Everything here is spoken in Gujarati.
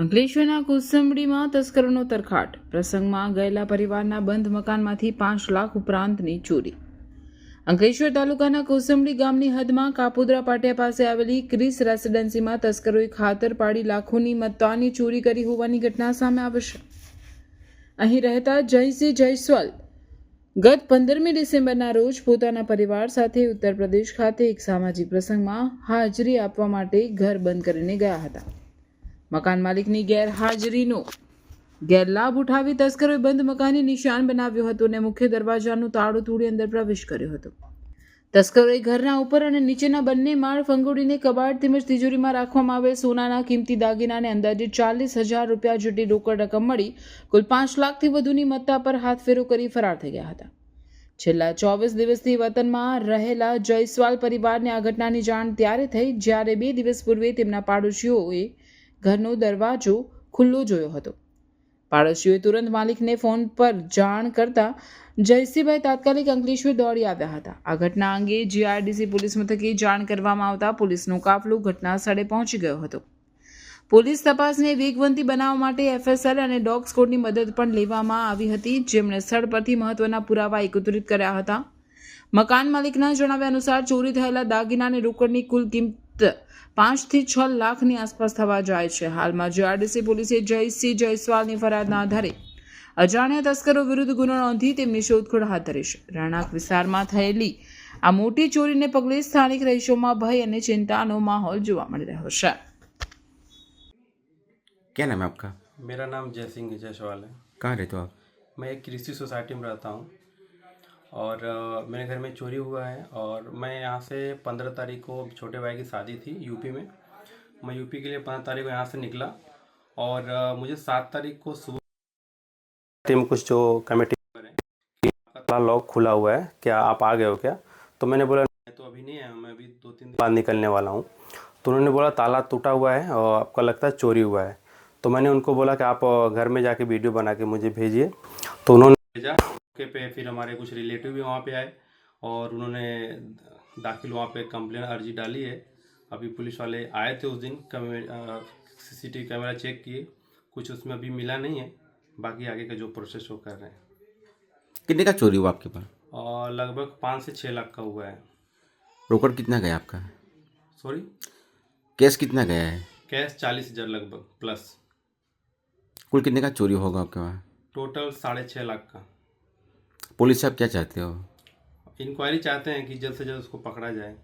અંકલેશ્વરના કોસંબડીમાં તસ્કરોનો તરખાટ. પ્રસંગમાં ગયેલા પરિવારના બંધ મકાનમાંથી પાંચ લાખ ઉપરાંતની ચોરી. અંકલેશ્વર તાલુકાના કોસંબડી ગામની હદમાં કાપોદરા પાટિયા પાસે આવેલી ક્રિસ રેસિડેન્સીમાં તસ્કરોએ ખાતર પાડી લાખોની મત્તાની ચોરી કરી હોવાની ઘટના સામે આવશે અહીં રહેતા જયસિંહ જયસ્વાલ ગત પંદરમી ડિસેમ્બરના રોજ પોતાના પરિવાર સાથે ઉત્તર પ્રદેશ ખાતે એક સામાજિક પ્રસંગમાં હાજરી આપવા માટે ઘર બંધ કરીને ગયા હતા. મકાન માલિકની ગેરહાજરીનો ગેરલાભ ઉઠાવી તસ્કરોએ બંધ મકાનને નિશાન બનાવ્યું હતું અને મુખ્ય દરવાજાનું તાળું તોડી અંદર પ્રવેશ કર્યો હતો. તસ્કરોએ ઘરના ઉપર અને નીચેના બંને માળ ફંગોડીને કબાટ તેમજ તિજોરીમાં રાખવામાં આવેલ સોનાના કિંમતી દાગીનાને અંદાજે ચાલીસ હજાર રૂપિયા જેટલી રોકડ રકમ મળી, કુલ પાંચ લાખથી વધુની મત્તા પર હાથફેરો કરી ફરાર થઈ ગયા હતા. છેલ્લા ચોવીસ દિવસથી વતનમાં રહેલા જયસ્વાલ પરિવારને આ ઘટનાની જાણ ત્યારે થઈ, જ્યારે બે દિવસ પૂર્વે તેમના પાડોશીઓએ ઘરનો દરવાજો ખુલ્લો જોયો હતો. પાડોશીઓએ તુરંત માલિકને ફોન પર જાણ કરતા જયસિંહભાઈ તાત્કાલિક અંકલેશ્વર દોડી આવ્યા હતા. આ ઘટના અંગે જીઆરડીસી પોલીસ મથકે જાણ કરવામાં આવતા પોલીસનો કાફલો ઘટના સ્થળે પહોંચી ગયો હતો. પોલીસ તપાસને વેગવંતી બનાવવા માટે એફએસએલ અને ડોગ સ્કોડની મદદ પણ લેવામાં આવી હતી. જેમણે સ્થળ પરથી મહત્વના પુરાવા એકત્રિત કર્યા હતા. મકાન માલિકના જણાવ્યા અનુસાર ચોરી થયેલા દાગીના અને રોકડની કુલ કિંમત પાંચથી છ લાખની આસપાસ થવા જાય છે હાલમાં જીઆરડીસી પોલીસે જયસિંહ જયસ્વાલની ફરિયાદના આધારે અજાણ્યા તસ્કરો વિરુદ્ધ ગુનો નોંધી તેમની શોધખોળ હાથ ધરી છે રહેણાંક વિસ્તારમાં થયેલી આ મોટી ચોરીને પગલે સ્થાનિક રહીશોમાં ભય અને ચિંતાનો માહોલ જોવા મળી રહ્યો છે क्या नाम है आपका मेरा नाम जय सिंह जायसवाल है कहाँ रहते हो आप मैं एक कृषि सोसाइटी में रहता हूँ और मेरे घर में चोरी हुआ है और मैं यहाँ से पंद्रह तारीख को छोटे भाई की शादी थी यूपी में। मैं यूपी के लिए पंद्रह तारीख को यहाँ से निकला और मुझे सात तारीख को सुबह टीम कुछ जो कमेटी लॉक खुला हुआ है, क्या आप आ गए हो क्या? तो मैंने बोला, मैं तो अभी नहीं आया मैं अभी दो तीन दिन बाद निकलने वाला हूँ। तो उन्होंने बोला, ताला टूटा हुआ है और आपका लगता है चोरी हुआ है। तो मैंने उनको बोला कि आप घर में जाके वीडियो बना के मुझे भेजिए। तो उन्होंने भेजा। मौके पे फिर हमारे कुछ रिलेटिव भी वहाँ पे आए और उन्होंने दाखिल वहाँ पे कंप्लेन अर्जी डाली है। अभी पुलिस वाले आए थे उस दिन सीसीटीवी कैमरा चेक किए कुछ उसमें अभी मिला नहीं है बाकी आगे का जो प्रोसेस वो कर रहे हैं। कितने का चोरी हुआ आपके पास? और लगभग पाँच से छः लाख का हुआ है। रोकड़ कितना गया आपका? सॉरी कैश कितना गया है? कैश चालीस हज़ार लगभग प्लस कुल कितने का चोरी होगा आपके वहाँ टोटल साढ़े छः लाख का। पुलिस से आप क्या चाहते हो इंक्वायरी चाहते हैं कि जल्द से जल्द उसको पकड़ा जाए